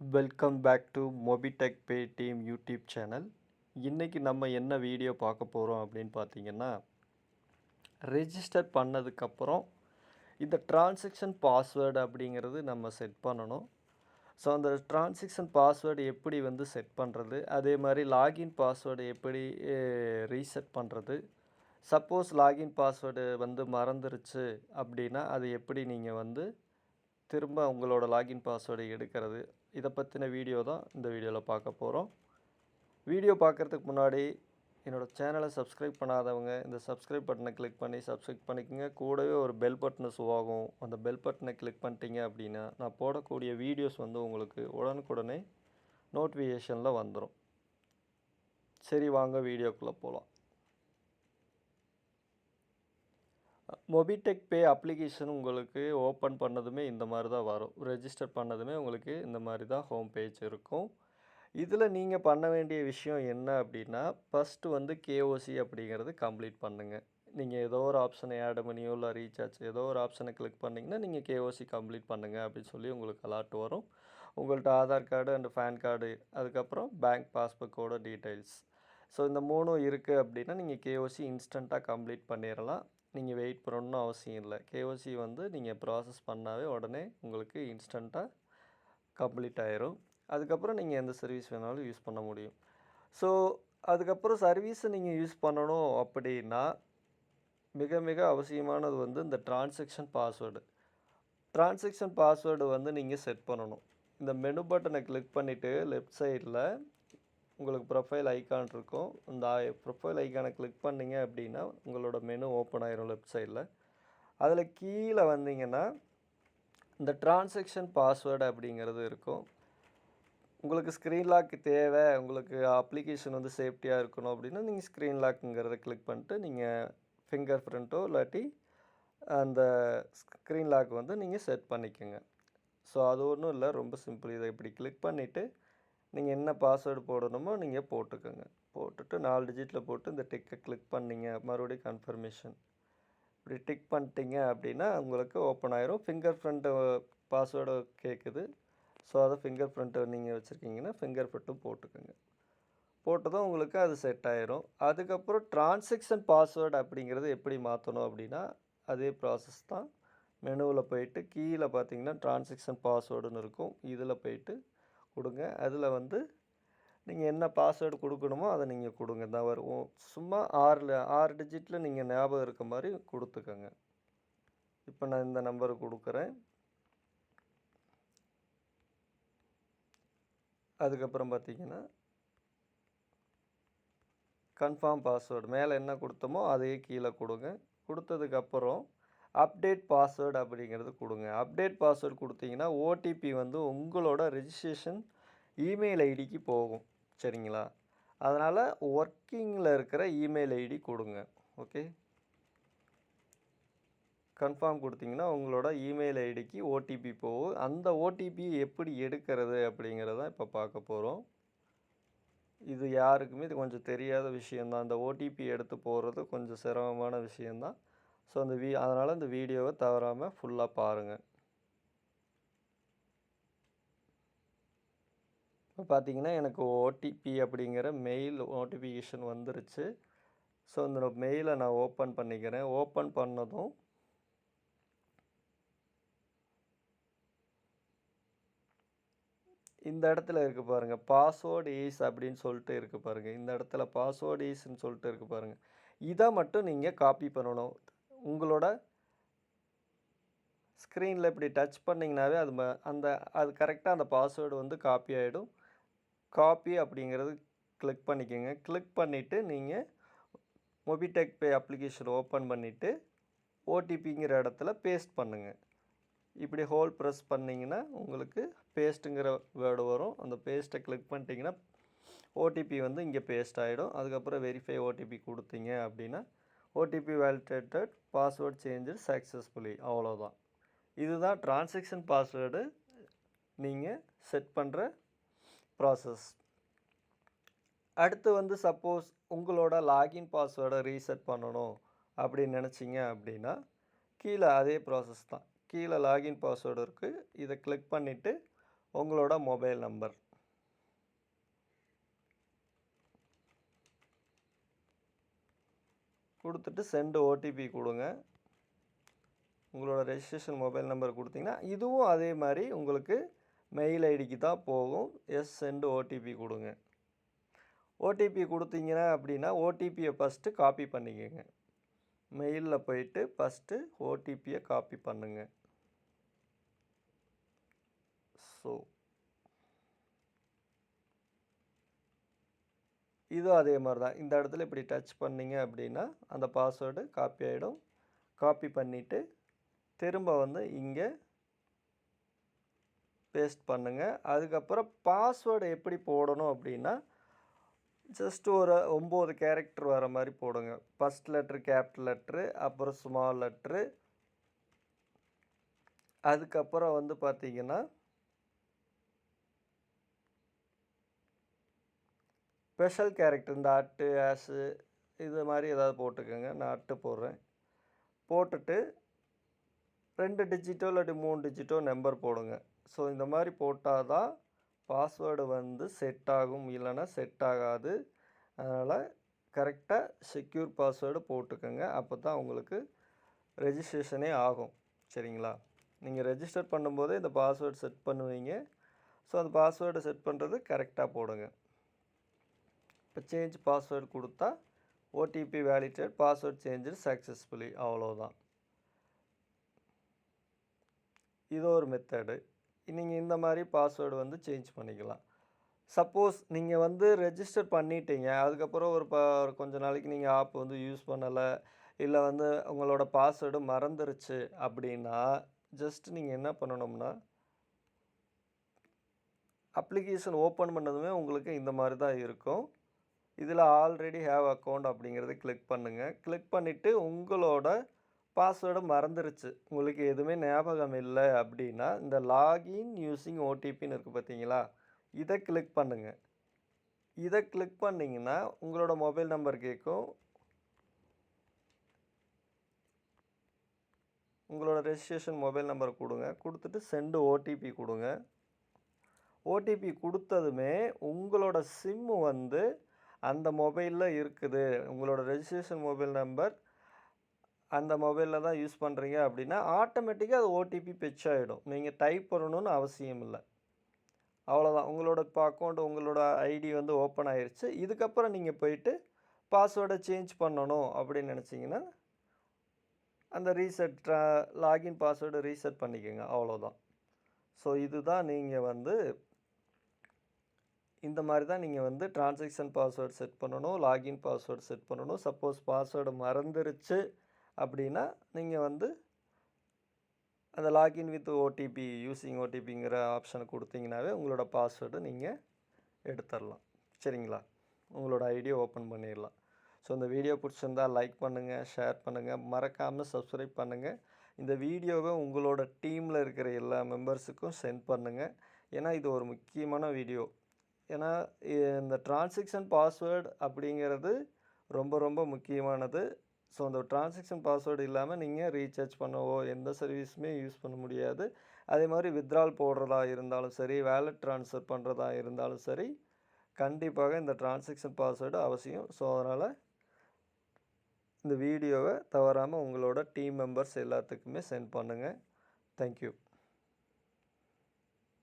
Welcome back to Mobitech pay team YouTube channel இன்றைக்கி நம்ம என்ன வீடியோ பார்க்க போகிறோம் அப்படின்னு பார்த்தீங்கன்னா ரெஜிஸ்டர் பண்ணதுக்கப்புறம் இந்த டிரான்சாக்ஷன் பாஸ்வேர்டு அப்படிங்கிறது நம்ம செட் பண்ணணும். ஸோ அந்த டிரான்சாக்ஷன் பாஸ்வேர்டு எப்படி வந்து செட் பண்ணுறது அதே மாதிரி லாகின் பாஸ்வேர்டு எப்படி ரீசெட் பண்ணுறது சப்போஸ் லாகின் பாஸ்வேர்டு வந்து மறந்துருச்சு அப்படின்னா அது எப்படி நீங்கள் வந்து திரும்ப உங்களோட லாகின் பாஸ்வேர்டை எடுக்கிறது? இதை பற்றின வீடியோ தான் இந்த வீடியோவில் பார்க்க போகிறோம். வீடியோ பார்க்குறதுக்கு முன்னாடி என்னோடய சேனலை சப்ஸ்கிரைப் பண்ணாதவங்க இந்த சப்ஸ்கிரைப் பட்டனை கிளிக் பண்ணி சப்ஸ்கிரைப் பண்ணிக்கோங்க. கூடவே ஒரு பெல் பட்டனை ஆகும். அந்த பெல் பட்டனை கிளிக் பண்ணிட்டீங்க அப்படின்னா நான் போடக்கூடிய வீடியோஸ் வந்து உங்களுக்கு உடனுக்குடனே நோட்டிஃபிகேஷனில் வந்துடும் சரி வாங்க வீடியோக்குள்ளே போகலாம். மொபிடெக் பே அப்ளிகேஷன் உங்களுக்கு ஓப்பன் பண்ணதுமே இந்த மாதிரி தான் வரும். ரெஜிஸ்டர் பண்ணதுமே உங்களுக்கு இந்த மாதிரி தான் ஹோம் பேஜ் இருக்கும். இதில் நீங்கள் பண்ண வேண்டிய விஷயம் என்ன அப்படின்னா ஃபஸ்ட்டு வந்து கேஓசி அப்படிங்கிறது கம்ப்ளீட் பண்ணுங்கள் நீங்கள் ஏதோ ஒரு ஆப்ஷனை ஆட் பண்ணியோ இல்லை ரீசார்ஜ் ஏதோ ஒரு ஆப்ஷனை கிளிக் பண்ணிங்கன்னா நீங்கள் கேஓசி கம்ப்ளீட் பண்ணுங்கள் அப்படின்னு சொல்லி உங்களுக்கு அலாட் வரும். உங்கள்கிட்ட Aadhaar card and PAN card அதுக்கப்புறம் பேங்க் பாஸ்புக்கோட டீட்டெயில்ஸ் ஸோ இந்த மூணும் இருக்குது அப்படின்னா நீங்கள் கேஓசி இன்ஸ்டண்ட்டாக கம்ப்ளீட் பண்ணிடலாம் நீங்கள் வெயிட் பண்ணணும்னு அவசியம் இல்லை. கேஓசி வந்து நீங்கள் ப்ராசஸ் பண்ணாவே உடனே உங்களுக்கு இன்ஸ்டண்ட்டாக கம்ப்ளீட் ஆயிரும். அதுக்கப்புறம் நீங்கள் எந்த சர்வீஸ் வேணாலும் யூஸ் பண்ண முடியும். ஸோ அதுக்கப்புறம் சர்வீஸை நீங்கள் யூஸ் பண்ணணும் அப்படின்னா மிக மிக அவசியமானது வந்து இந்த டிரான்சாக்ஷன் பாஸ்வேர்டு டிரான்சாக்ஷன் பாஸ்வேர்டு வந்து நீங்கள் செட் பண்ணணும். இந்த மெனு பட்டனை கிளிக் பண்ணிவிட்டு லெஃப்ட் சைடில் உங்களுக்கு ப்ரொஃபைல் ஐக்கான் இருக்கும். இந்த ப்ரொஃபைல் ஐக்கானை கிளிக் பண்ணிங்க அப்படின்னா உங்களோட மெனு ஓப்பன் ஆயிரும் லெஃப்ட் சைடில் அதில் கீழே வந்தீங்கன்னா இந்த டிரான்சாக்ஷன் பாஸ்வேர்டு அப்படிங்கிறது இருக்கும். உங்களுக்கு ஸ்க்ரீன் லாக் தேவை. உங்களுக்கு அப்ளிகேஷன் வந்து சேஃப்டியாக இருக்கணும் அப்படின்னா நீங்கள் ஸ்க்ரீன் லாக்குங்கிறத கிளிக் பண்ணிட்டு நீங்கள் ஃபிங்கர் பிரிண்ட்டோ இல்லாட்டி அந்த ஸ்க்ரீன் லாக் வந்து நீங்கள் செட் பண்ணிக்கோங்க. ஸோ அது ஒன்றும் இல்லை. ரொம்ப சிம்பிள் இதை இப்படி கிளிக் பண்ணிவிட்டு நீங்கள் என்ன பாஸ்வேர்டு போடணுமோ நீங்கள் போட்டுக்கோங்க. போட்டுட்டு நாலு டிஜிட்டில் போட்டு இந்த டிக்கை கிளிக் பண்ணிங்க. மறுபடியும் கன்ஃபர்மேஷன் இப்படி டிக் பண்ணிட்டீங்க அப்படின்னா உங்களுக்கு ஓப்பன் ஆயிரும். ஃபிங்கர் பிரிண்ட்டு பாஸ்வேர்டு கேட்குது ஸோ அதை ஃபிங்கர் பிரிண்ட்டை நீங்கள் வச்சுருக்கீங்கன்னா ஃபிங்கர் பிரிண்ட்டும் போட்டுக்கோங்க. போட்டதும் உங்களுக்கு அது செட் ஆயிரும். அதுக்கப்புறம் டிரான்சாக்ஷன் பாஸ்வேர்டு அப்படிங்கிறது எப்படி மாற்றணும் அப்படின்னா அதே ப்ராசஸ் தான். மெனுவில் போயிட்டு கீழே பார்த்தீங்கன்னா டிரான்சாக்ஷன் பாஸ்வேர்டுன்னு இருக்கும். இதில் போயிட்டு கொடுங்க. அதில் வந்து நீங்கள் என்ன பாஸ்வேர்டு கொடுக்கணுமோ அதை நீங்கள் கொடுங்க. தான் வரும் சும்மா ஆறில் ஆறு டிஜிட்டில் நீங்கள் ஞாபகம் இருக்க மாதிரி கொடுத்துக்கோங்க. இப்போ நான் இந்த நம்பர் கொடுக்குறேன். அதுக்கப்புறம் பார்த்தீங்கன்னா கன்ஃபார்ம் பாஸ்வேர்டு மேலே என்ன கொடுத்தோமோ அதையே கீழே கொடுங்க. கொடுத்ததுக்கப்புறம் அப்டேட் பாஸ்வேர்டு அப்படிங்கிறது கொடுங்க. அப்டேட் பாஸ்வேர்டு கொடுத்தீங்கன்னா ஓடிபி வந்து உங்களோட ரிஜிஸ்ட்ரேஷன் இமெயில் ஐடிக்கு போகும். சரிங்களா? அதனால் ஒர்க்கிங்கில் இருக்கிற இமெயில் ஐடி கொடுங்க. ஓகே? கன்ஃபார்ம் கொடுத்தீங்கன்னா உங்களோட இமெயில் ஐடிக்கு ஓடிபி போகும். அந்த ஓடிபி எப்படி எடுக்கிறது அப்படிங்கிறத இப்போ பார்க்க போகிறோம் இது யாருக்குமே இது கொஞ்சம் தெரியாத விஷயந்தான் அந்த ஓடிபி எடுத்து போகிறது கொஞ்சம் சிரமமான விஷயந்தான் ஸோ அந்த வீ அதனால் அந்த வீடியோவை தவறாமல் ஃபுல்லாக பாருங்கள் இப்போ பார்த்தீங்கன்னா எனக்கு ஓடிபி அப்படிங்கிற மெயில் நோட்டிஃபிகேஷன் வந்துருச்சு. ஸோ இந்த மெயிலை நான் ஓப்பன் பண்ணிக்கிறேன். ஓப்பன் பண்ணதும் இந்த இடத்துல இருக்குது பாருங்கள் பாஸ்வேர்டு ஈஸ் அப்படின்னு சொல்லிட்டு இருக்குது பாருங்கள் இந்த இடத்துல பாஸ்வேர்டு ஈஸ்ன்னு சொல்லிட்டு இருக்குது பாருங்கள் இதை மட்டும் நீங்கள் காப்பி பண்ணணும். உங்களோட ஸ்க்ரீனில் இப்படி டச் பண்ணிங்கனாவே அது ம அந்த அது கரெக்டாக அந்த பாஸ்வேர்டு வந்து காப்பி ஆகிடும் காப்பி அப்படிங்கிறது கிளிக் பண்ணிக்கோங்க. கிளிக் பண்ணிவிட்டு நீங்கள் மொபிடெக் பே அப்ளிகேஷன் ஓப்பன் பண்ணிவிட்டு ஓடிபிங்கிற இடத்துல பேஸ்ட் பண்ணுங்கள் இப்படி ஹோல் ப்ரெஸ் பண்ணிங்கன்னா உங்களுக்கு பேஸ்ட்டுங்கிற வேர்டு வரும். அந்த பேஸ்ட்டை கிளிக் பண்ணிட்டீங்கன்னா ஓடிபி வந்து இங்கே பேஸ்ட் ஆகிடும் அதுக்கப்புறம் வெரிஃபை ஓடிபி கொடுத்தீங்க அப்படின்னா OTP validated password change successfully அவ்வளோதான் இதுதான் டிரான்சாக்ஷன் பாஸ்வேர்டு நீங்கள் செட் பண்ணுற ப்ராசஸ் அடுத்து வந்து சப்போஸ் உங்களோட லாகின் பாஸ்வேர்டை ரீசெட் பண்ணணும் அப்படின்னு நினச்சிங்க அப்படின்னா கீழே அதே ப்ராசஸ் தான். கீழே லாகின் பாஸ்வேர்டு இருக்குது இதை கிளிக் பண்ணிவிட்டு உங்களோட மொபைல் நம்பர் கொடுத்துட்டு சென்டு ஓடிபி கொடுங்க. உங்களோட ரெஜிஸ்ட்ரேஷன் மொபைல் நம்பர் கொடுத்தீங்கன்னா இதுவும் அதே மாதிரி உங்களுக்கு மெயில் ஐடிக்கு தான் போகும். எஸ் சென்டு ஓடிபி கொடுங்க. ஓடிபி கொடுத்தீங்கன்னா அப்படின்னா ஓடிபியை ஃபஸ்ட்டு காப்பி பண்ணிக்கோங்க. மெயிலில் போயிட்டு ஃபஸ்ட்டு ஓடிபியை காப்பி பண்ணுங்க. ஸோ இதுவும் அதே மாதிரி தான் இந்த இடத்துல இப்படி டச் பண்ணிங்க அப்படின்னா அந்த பாஸ்வேர்டு காப்பி ஆகிடும் காப்பி பண்ணிவிட்டு திரும்ப வந்து இங்கே பேஸ்ட் பண்ணுங்கள் அதுக்கப்புறம் பாஸ்வேர்டு எப்படி போடணும் அப்படின்னா ஜஸ்ட் ஒரு ஒம்பது கேரக்டர் வர மாதிரி போடுங்க. ஃபஸ்ட் லெட்ரு கேபிட்டல் லெட்ரு அப்புறம் ஸ்மால் லெட்ரு அதுக்கப்புறம் வந்து பார்த்தீங்கன்னா ஸ்பெஷல் கேரக்டர் இந்த அட்டு ஆஸு இது மாதிரி ஏதாவது போட்டுக்கோங்க. நான் அட்டு போடுறேன். போட்டுட்டு ரெண்டு டிஜிட்டோ இல்லாட்டி மூணு டிஜிட்டோ நம்பர் போடுங்க. ஸோ இந்த மாதிரி போட்டால் தான் பாஸ்வேர்டு வந்து செட் ஆகும். இல்லைன்னா செட் ஆகாது. அதனால் கரெக்டாக செக்யூர் பாஸ்வேர்டு போட்டுக்கோங்க. அப்போ தான் உங்களுக்கு ரெஜிஸ்ட்ரேஷனே ஆகும். சரிங்களா? நீங்கள் ரெஜிஸ்டர் பண்ணும்போதே இந்த பாஸ்வேர்டு செட் பண்ணுவீங்க. ஸோ அந்த பாஸ்வேர்டு செட் பண்ணுறது கரெக்டாக போடுங்க. இப்போ சேஞ்ச் பாஸ்வேர்டு கொடுத்தா OTP validate password change successfully அவ்வளோதான் இது ஒரு மெத்தடு நீங்கள் இந்த மாதிரி பாஸ்வேர்டு வந்து சேஞ்ச் பண்ணிக்கலாம். சப்போஸ் நீங்கள் வந்து ரெஜிஸ்டர் பண்ணிட்டீங்க. அதுக்கப்புறம் ஒரு ப ஒரு கொஞ்ச நாளைக்கு நீங்கள் ஆப் வந்து யூஸ் பண்ணலை. இல்லை வந்து உங்களோட பாஸ்வேர்டு மறந்துருச்சு அப்படின்னா ஜஸ்ட் நீங்கள் என்ன பண்ணணும்னா அப்ளிகேஷன் ஓப்பன் பண்ணதுமே உங்களுக்கு இந்த மாதிரி தான் இருக்கும். இதில் ஆல்ரெடி ஹேவ் அக்கௌண்ட் அப்படிங்கிறத கிளிக் பண்ணுங்கள் கிளிக் பண்ணிவிட்டு உங்களோட பாஸ்வேர்டு மறந்துருச்சு. உங்களுக்கு எதுவுமே ஞாபகம் இல்லை அப்படின்னா இந்த லாகின் யூஸிங் ஓடிபின்னு இருக்குது பார்த்தீங்களா? இதை கிளிக் பண்ணுங்கள் இதை கிளிக் பண்ணிங்கன்னா உங்களோட மொபைல் நம்பர் கேட்கும். உங்களோட ரெஜிஸ்ட்ரேஷன் மொபைல் நம்பர் கொடுங்க. கொடுத்துட்டு சென்டு ஓடிபி கொடுங்க. ஓடிபி கொடுத்ததுமே உங்களோட சிம்மு வந்து அந்த மொபைலில் இருக்குது. உங்களோட ரெஜிஸ்ட்ரேஷன் மொபைல் நம்பர் அந்த மொபைலில் தான் யூஸ் பண்ணுறீங்க அப்படின்னா ஆட்டோமேட்டிக்காக அது ஓடிபி பெச் ஆகிடும் நீங்கள் டைப் பண்ணணும்னு அவசியம் இல்லை. அவ்வளோதான் உங்களோட இப்போ அக்கௌண்ட் உங்களோட ஐடி வந்து ஓப்பன் ஆயிடுச்சு இதுக்கப்புறம் நீங்கள் போயிட்டு பாஸ்வேர்டை சேஞ்ச் பண்ணணும் அப்படின்னு நினச்சிங்கன்னா அந்த ரீசெட் லாகின் பாஸ்வேர்டு ரீசெட் பண்ணிக்கோங்க. அவ்வளோதான் ஸோ இதுதான் நீங்கள் வந்து இந்த மாதிரி தான் நீங்கள் வந்து டிரான்சாக்ஷன் பாஸ்வேர்டு செட் பண்ணணும் லாகின் பாஸ்வேர்டு செட் பண்ணணும். சப்போஸ் பாஸ்வேர்டு மறந்துருச்சு அப்படின்னா நீங்கள் வந்து அந்த லாகின் வித் ஓடிபி யூஸிங் ஓடிபிங்கிற ஆப்ஷனை கொடுத்தீங்கனாவே உங்களோட பாஸ்வேர்டு நீங்கள் எடுத்துடலாம் சரிங்களா? உங்களோட ஐடியை ஓப்பன் பண்ணிடலாம் ஸோ இந்த வீடியோ பிடிச்சிருந்தா லைக் பண்ணுங்கள் ஷேர் பண்ணுங்கள் மறக்காமல் சப்ஸ்கிரைப் பண்ணுங்கள் இந்த வீடியோவை உங்களோட டீமில் இருக்கிற எல்லா மெம்பர்ஸுக்கும் சென்ட் பண்ணுங்கள் ஏன்னா இது ஒரு முக்கியமான வீடியோ ஏன்னா இந்த டிரான்சாக்ஷன் பாஸ்வேர்டு அப்படிங்கிறது ரொம்ப ரொம்ப முக்கியமானது. ஸோ அந்த டிரான்சாக்ஷன் பாஸ்வேர்டு இல்லாமல் நீங்கள் ரீசார்ஜ் பண்ணவோ எந்த சர்வீஸுமே யூஸ் பண்ண முடியாது. அதே மாதிரி வித்ட்ரால் போடுறதா இருந்தாலும் சரி வேலட் ட்ரான்ஸ்ஃபர் பண்ணுறதா இருந்தாலும் சரி கண்டிப்பாக இந்த டிரான்சாக்ஷன் பாஸ்வேர்டு அவசியம். ஸோ அதனால் இந்த வீடியோவை தவறாமல் உங்களோட டீம் மெம்பர்ஸ் எல்லாத்துக்குமே சென்ட் பண்ணுங்கள் தேங்க்யூ